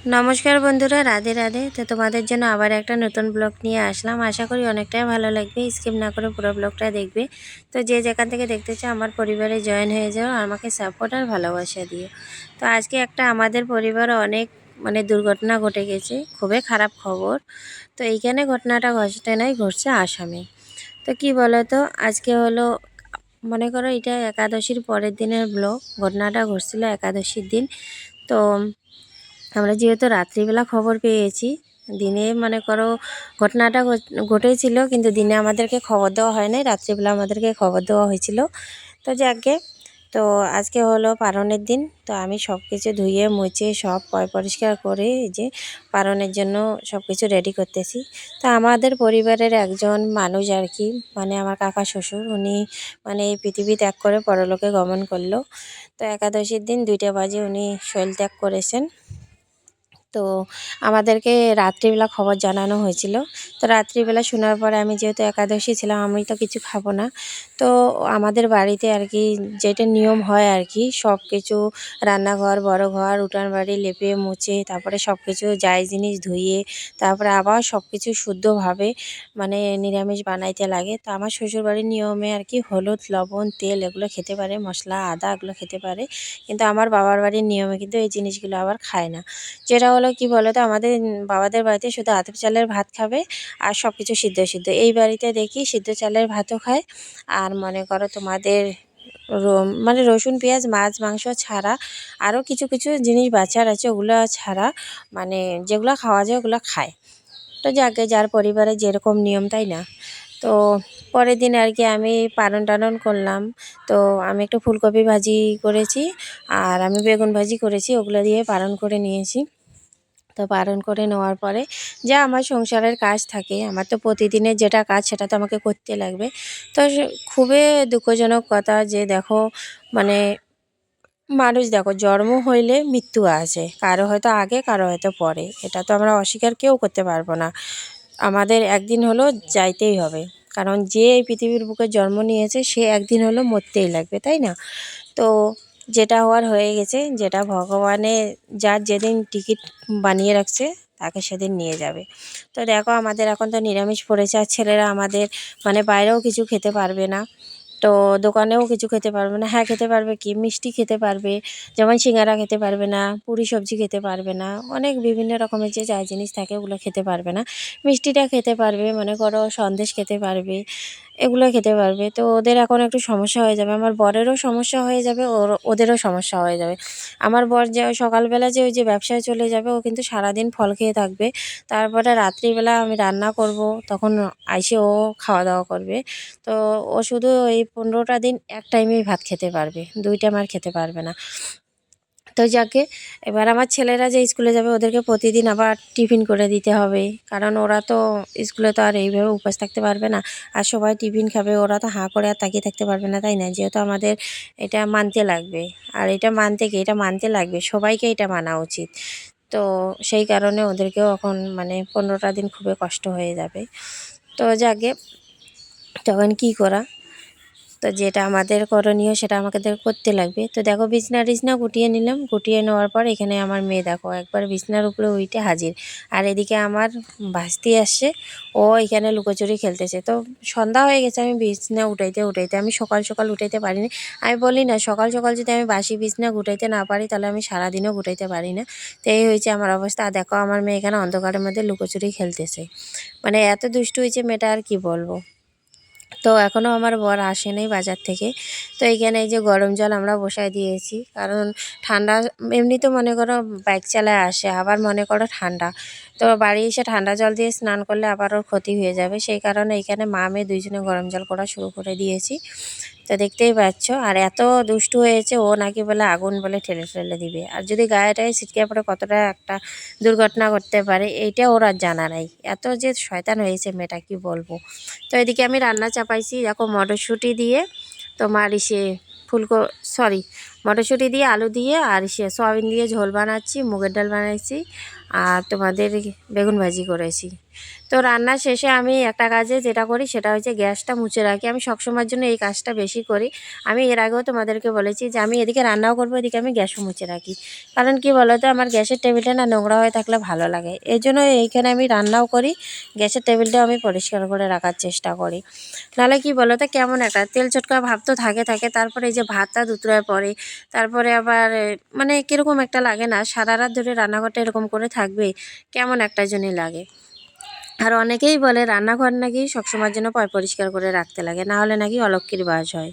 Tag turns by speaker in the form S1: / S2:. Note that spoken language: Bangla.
S1: নমস্কার বন্ধুরা, রাধে রাধে। তো তোমাদের জন্য আবার একটা নতুন ব্লগ নিয়ে আসলাম। আশা করি অনেকটাই ভালো লাগবে। স্কিপ না করে পুরো ব্লগটা দেখবে। তো যে যেখান থেকে দেখতে চাও, আমার পরিবারে জয়েন হয়ে যাও, আমাকে সাপোর্ট আর ভালোবাসা দিও। তো আজকে একটা আমাদের পরিবার অনেক মানে দুর্ঘটনা ঘটে গেছে। খুবই খারাপ খবর। তো এইখানে ঘটনাটা ঘটে নাই, ঘটছে আসামে। তো কি বলো তো আজকে হলো, মনে করো এটা একাদশীর পরের দিনের ব্লগ ঘটনাটা ঘটছিল একাদশীর দিন। তো আমরা যেহেতু রাত্রিবেলা খবর পেয়েছি, দিনে মনে করো ঘটনাটা ঘটেছিল কিন্তু দিনে আমাদেরকে খবর দেওয়া হয় নাই রাত্রিবেলা আমাদেরকে খবর দেওয়া হয়েছিল। তো যাকে তো আজকে হলো পারণের দিন, তো আমি সব কিছু ধুয়ে, মুছে, সব পরিষ্কার করে যে পারণের জন্য সব কিছু রেডি করতেছি। তো আমাদের পরিবারের একজন মানুষ আর কি মানে আমার কাকা শ্বশুর, উনি মানে এই পৃথিবী ত্যাগ করে পরলোকে গমন করল। তো একাদশীর দিন দুইটা বাজে উনি শৈল ত্যাগ করেছেন। তো আমাদেরকে রাত্রিবেলা খবর জানানো হয়েছিল। তো রাত্রিবেলা শোনার পরে আমি যেহেতু একাদশী ছিলাম, আমি তো কিছু খাব না। তো আমাদের বাড়িতে আর কি যেটা নিয়ম হয় আর কি সব কিছু রান্নাঘর, বড় ঘর, উঠান বাড়ি লেপে, মুছে, তারপরে সব কিছু যাই জিনিস ধুয়ে, তারপরে আবার সব কিছু শুদ্ধভাবে মানে নিরামিষ বানাইতে লাগে। তো আমার শ্বশুরবাড়ির নিয়মে আর কি হলুদ, লবণ, তেল এগুলো খেতে পারে, মশলা, আদা এগুলো খেতে পারে। কিন্তু আমার বাবার বাড়ির নিয়মে কিন্তু এই জিনিসগুলো আবার খায় না। যেটা হলো কি বলো তো? আমাদের বাবাদের বাড়িতে শুধু আতপ চালের ভাত খাবে আর সব কিছু সিদ্ধ সিদ্ধ। এই বাড়িতে দেখি সিদ্ধ চালের ভাতও খায়। আর মনে করো তোমাদের মানে রসুন, পেঁয়াজ, মাছ, মাংস ছাড়া আরও কিছু কিছু জিনিস বাচ্চার আছে, ওগুলো ছাড়া মানে যেগুলো খাওয়া যায় ওগুলো খায়। তো যাকে যার পরিবারে যেরকম নিয়ম, তাই না? তো পরের দিন আর কি আমি পালন টালন করলাম। তো আমি একটু ফুলকপি ভাজি করেছি আর আমি বেগুন ভাজি করেছি, ওগুলো দিয়ে পালন করে নিয়েছি। তো পালন করে নেওয়ার পরে যা আমার সংসারের কাজ থাকে, আমার তো প্রতিদিনের যেটা কাজ সেটা তো আমাকে করতে লাগবে। তো খুবই দুঃখজনক কথা যে দেখো মানে মানুষ দেখো, জন্ম হইলে মৃত্যু আছে কারও হয়তো আগে, কারও হয়তো পরে। এটা তো আমরা অস্বীকার কেউ করতে পারব না। আমাদের একদিন হলো যাইতেই হবে, কারণ যে এই পৃথিবীর বুকে জন্ম নিয়েছে সে একদিন হলো মরতেই লাগবে, তাই না? তো যেটা হওয়ার হয়ে গেছে, যেটা ভগবানে যার যেদিন টিকিট বানিয়ে রাখছে, তাকে সেদিন নিয়ে যাবে। তো দেখো, আমাদের এখন তো নিরামিষ পড়েছে, আর ছেলেরা আমাদের মানে বাইরেও কিছু খেতে পারবে না। তো দোকানেও কিছু খেতে পারবে না। হ্যাঁ খেতে পারবে কি? মিষ্টি খেতে পারবে, যেমন সিঙ্গারা খেতে পারবে না, পুরি সবজি খেতে পারবে না, অনেক বিভিন্ন রকমের যে যা জিনিস থাকে, ওগুলো খেতে পারবে না। মিষ্টিটা খেতে পারবে, মনে করো সন্দেশ খেতে পারবে এগুলো খেতে পারবে। তো ওদের এখন একটু সমস্যা হয়ে যাবে। আমার বরেরও সমস্যা হয়ে যাবে, ওর, ওদেরও সমস্যা হয়ে যাবে। আমার বর যে সকালবেলা যে ওই যে ব্যবসায় চলে যাবে, ও কিন্তু সারাদিন ফল খেয়ে থাকবে। তারপরে রাত্রিবেলা আমি রান্না করব, তখন আইসে ও খাওয়া দাওয়া করবে। তো ও শুধু এই পনেরোটা দিন এক টাইমেই ভাত খেতে পারবে। দুই টাইম আর খেতে পারবে না। তো যাকে, এবার আমার ছেলেরা যে স্কুলে যাবে ওদেরকে প্রতিদিন আবার টিফিন করে দিতে হবে। কারণ ওরা তো স্কুলে তো আর এইভাবে উপাস থাকতে পারবে না। আর সবাই টিফিন খাবে, ওরা তো হাঁ করে আর তাকিয়ে থাকতে পারবে না, তাই না? যেহেতু আমাদের এটা মানতে লাগবে। আর এটা মানতে কি এটা মানতে লাগবে, সবাইকে এটা মানা উচিত। তো সেই কারণে ওদেরকেও এখন মানে পনেরোটা দিন খুবই কষ্ট হয়ে যাবে। তো যাকে, তখন কি করা? তো যেটা আমাদের করণীয় সেটা আমাদের করতে লাগবে। তো দেখো বিছনা টিছনা গুটিয়ে নিলাম, গুটিয়ে নেওয়ার পর এখানে আমার মেয়ে দেখো একবার বিছনার উপরে উইটে হাজির। আর এদিকে আমার ভাস্তি আসছে, ও এখানে লুকোচুরি খেলতেছে। তো সন্ধ্যা হয়ে গেছে, আমি বিছনা উঠাইতে উঠাইতে আমি সকাল সকাল উঠাইতে পারিনি। আমি বলি না, সকাল সকাল যদি আমি বাসি বিছনা গুটাইতে না পারি, তাহলে আমি সারাদিনও গুটাইতে পারি না। তো এই হয়েছে আমার অবস্থা। আর দেখো আমার মেয়ে এখানে অন্ধকারের মধ্যে লুকোচুরি খেলতেছে। মানে এত দুষ্টু হয়েছে মেয়েটা আর কি বলব? তো এখনও আমার বর আসেনি বাজার থেকে। তো এইখানে এই যে গরম জল আমরা বসায় দিয়েছি। কারণ ঠান্ডা, এমনি তো মনে করো বাইক চালায় আসে, আবার মনে করো ঠান্ডা। তো বাড়ি এসে ঠান্ডা জল দিয়ে স্নান করলে আবার ওর ক্ষতি হয়ে যাবে। সেই কারণে এইখানে মা মেয়ে দুইজনে গরম জল করা শুরু করে দিয়েছি। তো দেখতেই পাচ্ছ। আর এত দুষ্টু হয়েছে, ও নাকি বলে আগুন বলে ঠেলে ঠেলে দিবে। আর যদি গায়েটায় ছিটকে পড়ে, কতটা একটা দুর্ঘটনা করতে পারে, এইটা ওর আর জানা নাই। এত যে শয়তান হয়েছে মেয়েটা, কি বলব? তো এদিকে আমি রান্না চাপাইছি, দেখো মটরশুঁটি দিয়ে তোমার ইসে ফুলকো সরি মটরশুঁটি দিয়ে আলু দিয়ে আর সে সয়াবিন দিয়ে ঝোল বানাচ্ছি, মুগের ডাল বানাইছি। আর তোমাদের বেগুন ভাজি করেছি। তো রান্না শেষে আমি একটা কাজে যেটা করি সেটা হচ্ছে গ্যাসটা মুছে রাখি। আমি সবসময়ের জন্য এই কাজটা বেশি করি। আমি এর আগেও তোমাদেরকে বলেছি যে আমি এদিকে রান্নাও করব, এদিকে আমি গ্যাসও মুছে রাখি। কারণ কি বলো তো আমার গ্যাসের টেবিলটা না নোংরা হয়ে থাকলে ভালো লাগে। এই জন্য এইখানে আমি রান্নাও করি, গ্যাসের টেবিলটাও আমি পরিষ্কার করে রাখার চেষ্টা করি। নাহলে কি বলো তো কেমন একটা তেল চটকা ভাব তো থাকে থাকে। তারপরে এই যে ভাতটা দুতরায় পড়ে, তারপরে আবার মানে কীরকম একটা লাগে না, সারা রাত ধরে রান্নাঘরটা এরকম করে থাকবে, কেমন একটা জনই লাগে। আর অনেকেই বলে রান্নাঘর নাকি সবসময়ের জন্য পয় পরিষ্কার করে রাখতে লাগে, না হলে নাকি অলক্ষীর বাস হয়।